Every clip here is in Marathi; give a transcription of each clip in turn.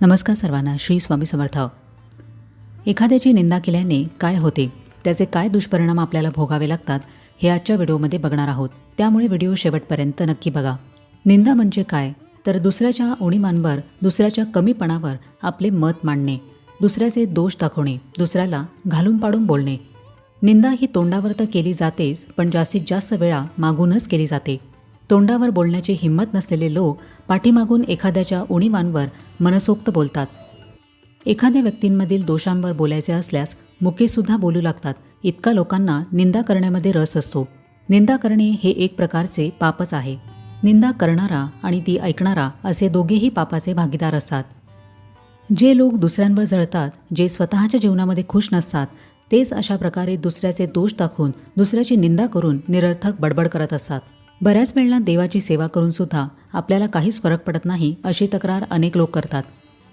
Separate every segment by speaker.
Speaker 1: नमस्कार सर्वांना श्री स्वामी समर्थ. एखाद्याची निंदा केल्याने काय होते? त्याचे काय दुष्परिणाम आपल्याला भोगावे लागतात? हे आजच्या व्हिडिओमध्ये बघणार आहोत. त्यामुळे व्हिडिओ शेवटपर्यंत नक्की बघा. निंदा म्हणजे काय? तर दुसऱ्याच्या उणीमांवर दुसऱ्याच्या कमीपणावर आपले मत मांडणे दुसऱ्याचे दोष दाखवणे दुसऱ्याला घालून पाडून बोलणे. निंदा ही तोंडावर तर केली जातेच पण जास्तीत जास्त वेळा मागूनच केली जाते. तोंडावर बोलण्याची हिंमत नसलेले लोक पाठीमागून एखाद्याच्या उणीवांवर मनसोक्त बोलतात. एखाद्या व्यक्तींमधील दोषांवर बोलायचे असल्यास मुकेसुद्धा बोलू लागतात. इतका लोकांना निंदा करण्यामध्ये रस असतो. निंदा करणे हे एक प्रकारचे पापच आहे. निंदा करणारा आणि ती ऐकणारा असे दोघेही पापाचे भागीदार असतात. जे लोक दुसऱ्यांवर जळतात जे स्वतःच्या जीवनामध्ये खुश नसतात तेच अशा प्रकारे दुसऱ्याचे दोष दाखवून दुसऱ्याची निंदा करून निरर्थक बडबड करत असतात. बऱ्याच वेळेला देवाची सेवा करून सुद्धा आपल्याला काहीच फरक पडत नाही अशी तक्रार अनेक लोक करतात.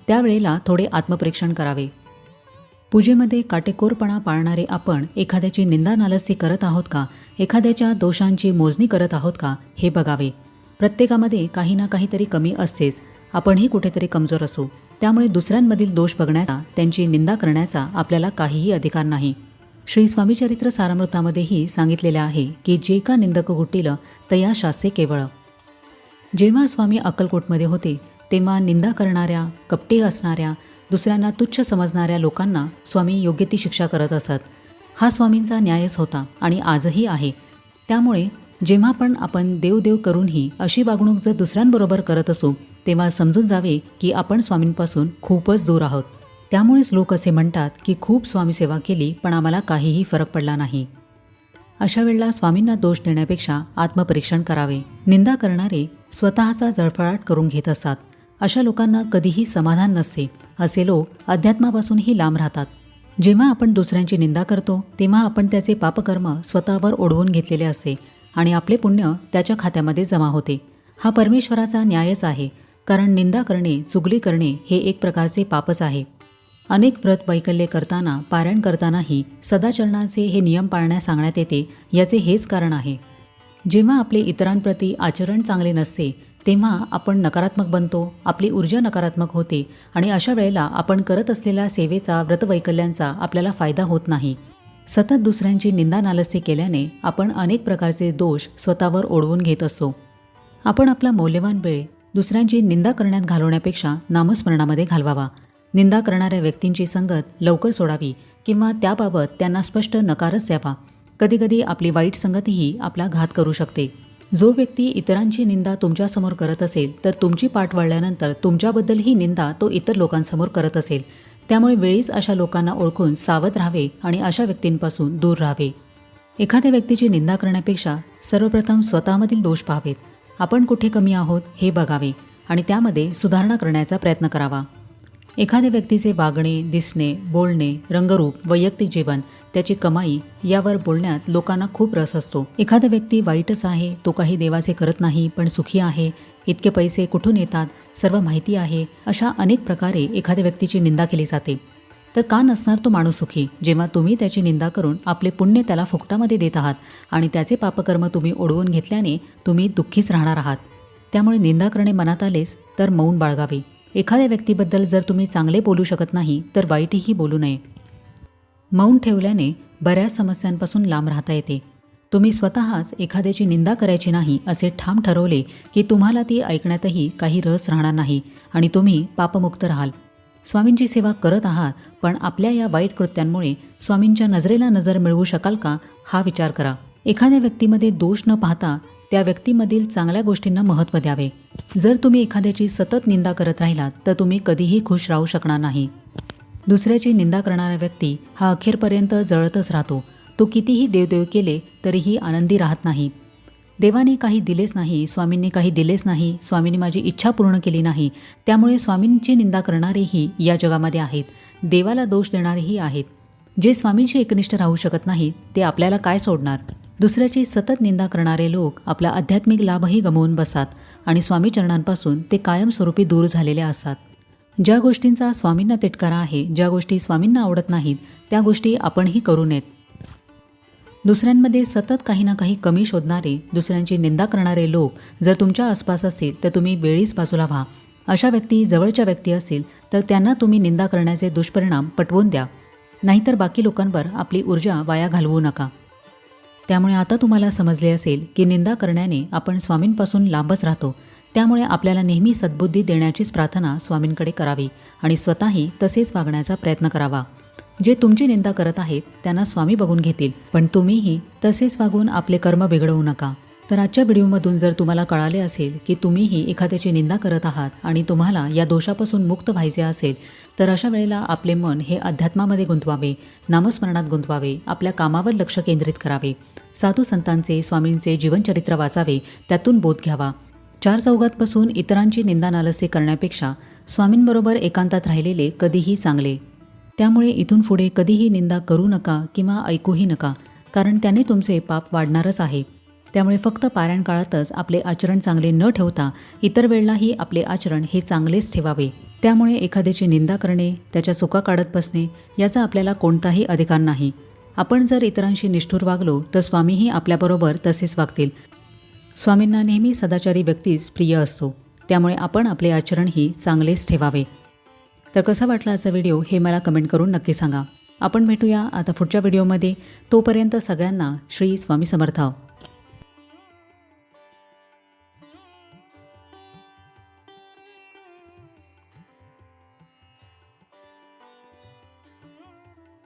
Speaker 1: त्यावेळेला थोडे आत्मपरीक्षण करावे. पूजेमध्ये काटेकोरपणा पाळणारे आपण एखाद्याची निंदा नालस्ती करत आहोत का? एखाद्याच्या दोषांची मोजणी करत आहोत का? हे बघावे. प्रत्येकामध्ये काही ना काहीतरी कमी असतेच. आपणही कुठेतरी कमजोर असू. त्यामुळे दुसऱ्यांमधील दोष बघण्याचा त्यांची निंदा करण्याचा आपल्याला काहीही अधिकार नाही. श्री स्वामीचरित्र सारामृतामध्येही सांगितलेले आहे की जे का निंदक घुटील तया शासे केवळ. जेव्हा स्वामी अक्कलकोटमध्ये होते तेव्हा निंदा करणाऱ्या कपटी असणाऱ्या दुसऱ्यांना तुच्छ समजणाऱ्या लोकांना स्वामी योग्य ती शिक्षा करत असत. हा स्वामींचा न्यायच होता आणि आजही आहे. त्यामुळे जेव्हा पण आपण देवदेव करूनही अशी वागणूक जर दुसऱ्यांबरोबर करत असू तेव्हा समजून जावे की आपण स्वामींपासून खूपच दूर आहोत. त्यामुळेच लोक असे म्हणतात की खूप स्वामीसेवा केली पण आम्हाला काहीही फरक पडला नाही. अशा वेळेला स्वामींना दोष देण्यापेक्षा आत्मपरीक्षण करावे. निंदा करणारे स्वतःचा जळफळाट करून घेत असतात. अशा लोकांना कधीही समाधान नसते. असे लोक अध्यात्मापासूनही लांब राहतात. जेव्हा आपण दुसऱ्यांची निंदा करतो तेव्हा आपण त्याचे पापकर्म स्वतःवर ओढवून घेतलेले असते आणि आपले पुण्य त्याच्या खात्यामध्ये जमा होते. हा परमेश्वराचा न्यायच आहे कारण निंदा करणे चुगली करणे हे एक प्रकारचे पापच आहे. अनेक व्रत वैकल्ये करताना पारायण करतानाही सदाचरणाचे हे नियम पाळण्यास सांगण्यात येते याचे हेच कारण आहे. जेव्हा आपले इतरांप्रती आचरण चांगले नसते तेव्हा आपण नकारात्मक बनतो आपली ऊर्जा नकारात्मक होते आणि अशा वेळेला आपण करत असलेल्या सेवेचा व्रतवैकल्यांचा आपल्याला फायदा होत नाही. सतत दुसऱ्यांची निंदा नालस्य केल्याने आपण अनेक प्रकारचे दोष स्वतःवर ओढवून घेत असतो. आपण आपला मौल्यवान वेळ दुसऱ्यांची निंदा करण्यात घालवण्यापेक्षा नामस्मरणामध्ये घालवावा. निंदा करणाऱ्या व्यक्तींची संगत लवकर सोडावी किंवा त्याबाबत त्यांना स्पष्ट नकारच द्यावा. कधीकधी आपली वाईट संगतीही आपला घात करू शकते. जो व्यक्ती इतरांची निंदा तुमच्यासमोर करत असेल तर तुमची पाठ वळल्यानंतर तुमच्याबद्दल ही निंदा तो इतर लोकांसमोर करत असेल. त्यामुळे वेळीच अशा लोकांना ओळखून सावध राहावे आणि अशा व्यक्तींपासून दूर राहावे. एखाद्या व्यक्तीची निंदा करण्यापेक्षा सर्वप्रथम स्वतःमधील दोष पाहावेत. आपण कुठे कमी आहोत हे बघावे आणि त्यामध्ये सुधारणा करण्याचा प्रयत्न करावा. एखाद्या व्यक्तीचे वागणे दिसणे बोलणे रंगरूप वैयक्तिक जीवन त्याची कमाई यावर बोलण्यात लोकांना खूप रस असतो. एखादा व्यक्ती वाईटच आहे तो काही देवाचे करत नाही पण सुखी आहे इतके पैसे कुठून येतात सर्व माहिती आहे अशा अनेक प्रकारे एखाद्या व्यक्तीची निंदा केली जाते. तर का नसणार तो माणूस सुखी? जेव्हा तुम्ही त्याची निंदा करून आपले पुण्य त्याला फुकटामध्ये देत आहात आणि त्याचे पापकर्म तुम्ही ओढवून घेतल्याने तुम्ही दुःखीच राहणार आहात. त्यामुळे निंदा करणे मनात आलेच तर मौन बाळगावे. एखाद्या व्यक्तीबद्दल जर तुम्ही चांगले बोलू शकत नाही तर वाईटही बोलू नये. मौन ठेवल्याने बऱ्याच समस्यांपासून लांब राहता येते. तुम्ही स्वतःच एखाद्याची निंदा करायची नाही असे ठाम ठरवले की तुम्हाला ती ऐकण्यातही काही रस राहणार नाही आणि तुम्ही पापमुक्त राहाल. स्वामींची सेवा करत आहात पण आपल्या या वाईट कृत्यांमुळे स्वामींच्या नजरेला नजर मिळवू शकाल का हा विचार करा. एखाद्या व्यक्तीमध्ये दोष न पाहता त्या व्यक्तीमधील चांगल्या गोष्टींना महत्त्व द्यावे. जर तुम्ही एखाद्याची सतत निंदा करत राहिलात तर तुम्ही कधीही खुश राहू शकणार नाही. दुसऱ्याची निंदा करणारा व्यक्ती हा अखेरपर्यंत जळतच राहतो. तो कितीही देवदेव केले तरीही आनंदी राहत नाही. देवाने काही दिलेच नाही स्वामींनी काही दिलेच नाही स्वामींनी माझी इच्छा पूर्ण केली नाही. त्यामुळे स्वामींची निंदा करणारेही या जगामध्ये आहेत. देवाला दोष देणारेही आहेत. जे स्वामींशी एकनिष्ठ राहू शकत नाहीत ते आपल्याला काय सोडणार? दुसऱ्याची सतत निंदा करणारे लोक आपला आध्यात्मिक लाभही गमवून बसात आणि स्वामीचरणांपासून ते कायमस्वरूपी दूर झालेले असतात. ज्या गोष्टींचा स्वामींना तिटकारा आहे ज्या गोष्टी स्वामींना आवडत नाहीत त्या गोष्टी आपणही करू नयेत. दुसऱ्यांमध्ये सतत काही ना काही कमी शोधणारे दुसऱ्यांची निंदा करणारे लोक जर तुमच्या आसपास असतील तर तुम्ही वेळीच बाजूला व्हा. अशा व्यक्ती जवळच्या व्यक्ती असेल तर त्यांना तुम्ही निंदा करण्याचे दुष्परिणाम पटवून द्या. नाहीतर बाकी लोकांवर आपली ऊर्जा वाया घालवू नका. त्यामुळे आता तुम्हाला समजले असेल की निंदा करण्याने आपण स्वामींपासून लांबच राहतो. त्यामुळे आपल्याला नेहमी सद्बुद्धी देण्याचीच प्रार्थना स्वामींकडे करावी आणि स्वतःही तसेच वागण्याचा प्रयत्न करावा. जे तुमची निंदा करत आहेत त्यांना स्वामी बघून घेतील. पण तुम्हीही तसेच वागून आपले कर्म बिघडवू नका. तर आजच्या व्हिडिओमधून जर तुम्हाला कळाले असेल की तुम्हीही एखाद्याची निंदा करत आहात आणि तुम्हाला या दोषापासून मुक्त व्हायचे असेल तर अशा वेळेला आपले मन हे अध्यात्मामध्ये गुंतवावे नामस्मरणात गुंतवावे आपल्या कामावर लक्ष केंद्रित करावे. साधू संतांचे स्वामींचे जीवनचरित्र वाचावे त्यातून बोध घ्यावा. चार चौघात बसून इतरांची निंदा नालस्य करण्यापेक्षा स्वामींबरोबर एकांतात राहिलेले कधीही चांगले. त्यामुळे इथून पुढे कधीही निंदा करू नका किंवा ऐकूही नका कारण त्याने तुमचे पाप वाढणारच आहे. त्यामुळे फक्त पारायण काळातच आपले आचरण चांगले न ठेवता इतर वेळेलाही आपले आचरण हे चांगलेच ठेवावे. त्यामुळे एखाद्याची निंदा करणे त्याच्या चुका काढत बसणे याचा आपल्याला कोणताही अधिकार नाही. आपण जर इतरांशी निष्ठूर वागलो तर स्वामीही आपल्याबरोबर तसेच वागतील. स्वामींना नेहमी सदाचारी व्यक्तीच प्रिय असतो. त्यामुळे आपण आपले आचरणही चांगलेच ठेवावे. तर कसा वाटला आजचा व्हिडिओ हे मला कमेंट करून नक्की सांगा. आपण भेटूया आता पुढच्या व्हिडिओमध्ये. तोपर्यंत सगळ्यांना श्री स्वामी समर्थ.